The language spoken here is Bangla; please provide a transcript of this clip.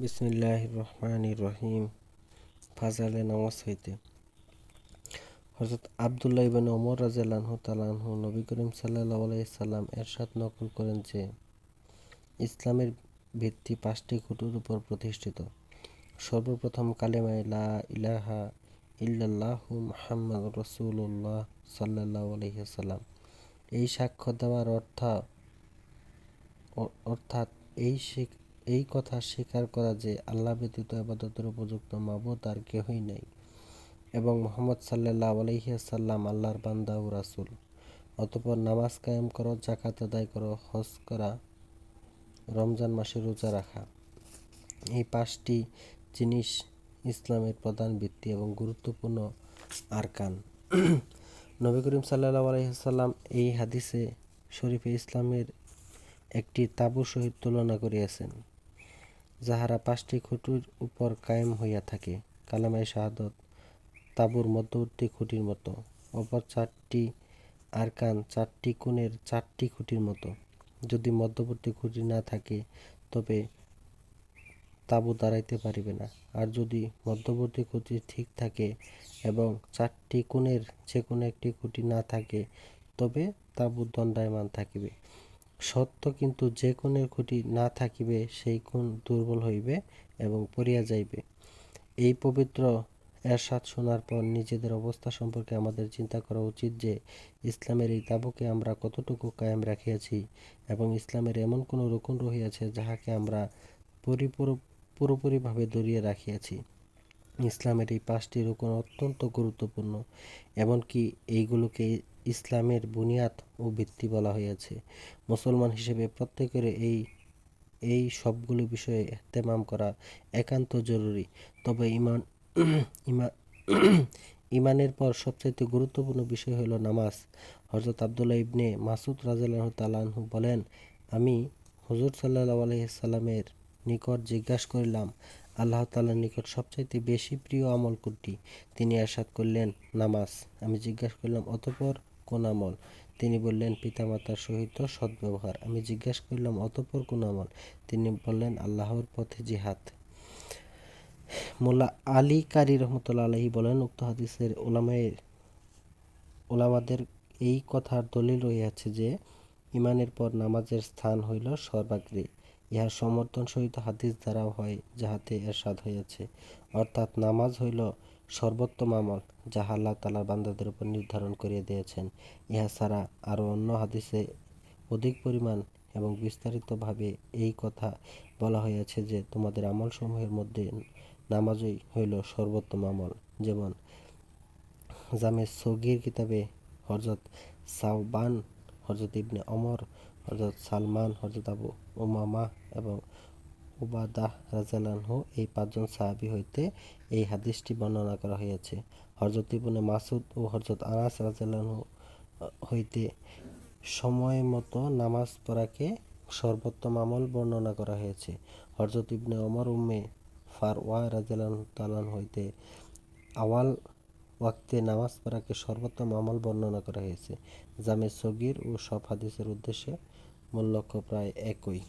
বিসমিল্লাহ রহমান রহিম ফাজালে নামাজ হইতে। হজরত আবদুল্লাহ ইবেন ওমর রাজালাহ তালাহু নবী করিম সাল্লাহ সাল্লাম এরশাদ নকল করেন যে, ইসলামের ভিত্তি পাঁচটি খুঁটির উপর প্রতিষ্ঠিত। সর্বপ্রথম কালেমায় লা ইলাহা ইল্লাল্লাহু মুহাম্মদ রসুল্লাহ সাল্লাহ আলহিহাল্লাম এই সাক্ষ্য দেওয়ার অর্থ অর্থাৎ এই এই কথা স্বীকার করা যে আল্লাহ ব্যতীত আবাদতের উপযুক্ত মাবুদ আর কেহই নাই। এবং মোহাম্মদ সাল্লাহ আলহিয়াসাল্লাম আল্লাহর বান্দা ও রাসুল। অতপর নামাজ কায়েম করো জাকাত আদায় করো, হজ করা, রমজান মাসে রোজা রাখা। এই পাঁচটি জিনিস ইসলামের প্রধান ভিত্তি এবং গুরুত্বপূর্ণ আরকান। নবী করিম সাল্লাহ আলহিহাল্লাম এই হাদিসে শরীফে ইসলামের একটি তাবু সহিত তুলনা করিয়াছেন। যাহারা পাঁচটি খুঁটির উপর কায়েম হইয়া থাকে কালামাই শাহাদত, তাবুর মধ্যবর্তী খুঁটির মতো, অপর চারটি আরকান, চারটি কোণের চারটি খুঁটির মতো। যদি মধ্যবর্তী খুঁটি না থাকে, তবে তাবু দাঁড়াইতে পারিবে না। আর যদি মধ্যবর্তী খুঁটি ঠিক থাকে এবং চারটি কোণের যে কোনো একটি খুঁটি না থাকে, তবে তাবু দণ্ডায়মান থাকিবে। সত্য কিন্তু যে কোণের খুঁটি না থাকিবে, সেই কোণ দুর্বল হইবে এবং পড়িয়া যাইবে। এই পবিত্র এরশাদ শোনার পর নিজেদের অবস্থা সম্পর্কে আমাদের চিন্তা করা উচিত যে, ইসলামের এই তাবুকে আমরা কতটুকু কায়েম রাখিয়াছি এবং ইসলামের এমন কোনো রকম রহিয়াছে যাহাকে আমরা পরিপুর, পুরোপুরিভাবে ধরিয়ে রাখিয়াছি। ইসলামের এই পাঁচটি রোকন অত্যন্ত গুরুত্বপূর্ণ, এমনকি এইগুলোকে ইসলামের বুনিয়াদ ও ভিত্তি বলা হয়েছে মুসলমান হিসেবে প্রত্যেকের এই এই সবগুলো বিষয়ে এহতেমাম করা একান্ত জরুরি। তবে ইমান, ইমা, ইমানের পর সবচাইতে গুরুত্বপূর্ণ বিষয় হলো নামাজ। হজরত আবদুল্লাহ ইবনে মাসুদ রাজাল্লাহ তালাহু বলেন, আমি হজরত সাল্লাহ আলহিসাল্লামের নিকট জিজ্ঞাসা করিলাম, আল্লাহ তালার নিকট সবচাইতে বেশি প্রিয় আমল কোনটি? তিনি আশাদ করলেন, নামাজ। আমি জিজ্ঞাসা করলাম, অতপর কোন আমল তিনি বললেন, পিতামাতার সহিত সদ্ব্যবহার। আমি জিজ্ঞাসা করলাম, অতপর কোন আমল তিনি বললেন, আল্লাহর পথে জিহাদ। মোল্লা আলী কারি রহমতুল্লা আলহী বলেন, উক্ত হাদিসের ওলামায়ের ওলামাদের এই কথার দলিল রইয়াছে যে ইমানের পর নামাজের স্থান হইল সর্বাগ্রে। ইহার সমর্থন সহিত হাদিস দ্বারাও হয়, যাহাতে এরশাদ হইয়াছে। অর্থাৎ নামাজ হইল সর্বোত্তম আমল, যাহা আল্লাহ তালা বান্দাদের উপর নির্ধারণ করিয়া দিয়েছেন। ইহা ছাড়া আরও অন্য হাদিসে অধিক পরিমাণ এবং বিস্তারিতভাবে এই কথা বলা হয়েছে যে, তোমাদের আমলসমূহের মধ্যে নামাজই হইল সর্বোত্তম আমল। যেমন, জামে সগির কিতাবে হরজত সাউবান হরজত ইবনে অমর হরজত সালমান হরজত আবু উমামা এবং উবাদাহ রাজালানহু এই পাঁচজন সাহাবি হইতে এই হাদিসটি বর্ণনা করা হয়েছে হরজত ইবনে মাসুদ ও হরজত আনাস রাজালানহু হইতে সময় মতো নামাজ পড়াকে সর্বোত্তম আমল বর্ণনা করা হয়েছে হরজত ইবনে অমর উম্মে ফারওয়া রাজালান তালান হইতে আওয়াল ওয়াক্তে নামাজ পড়াকে সর্বোত্তম আমল বর্ণনা করা হয়েছে জামে সগির ও সব হাদিসের উদ্দেশ্যে মূল লক্ষ্য প্রায় একই।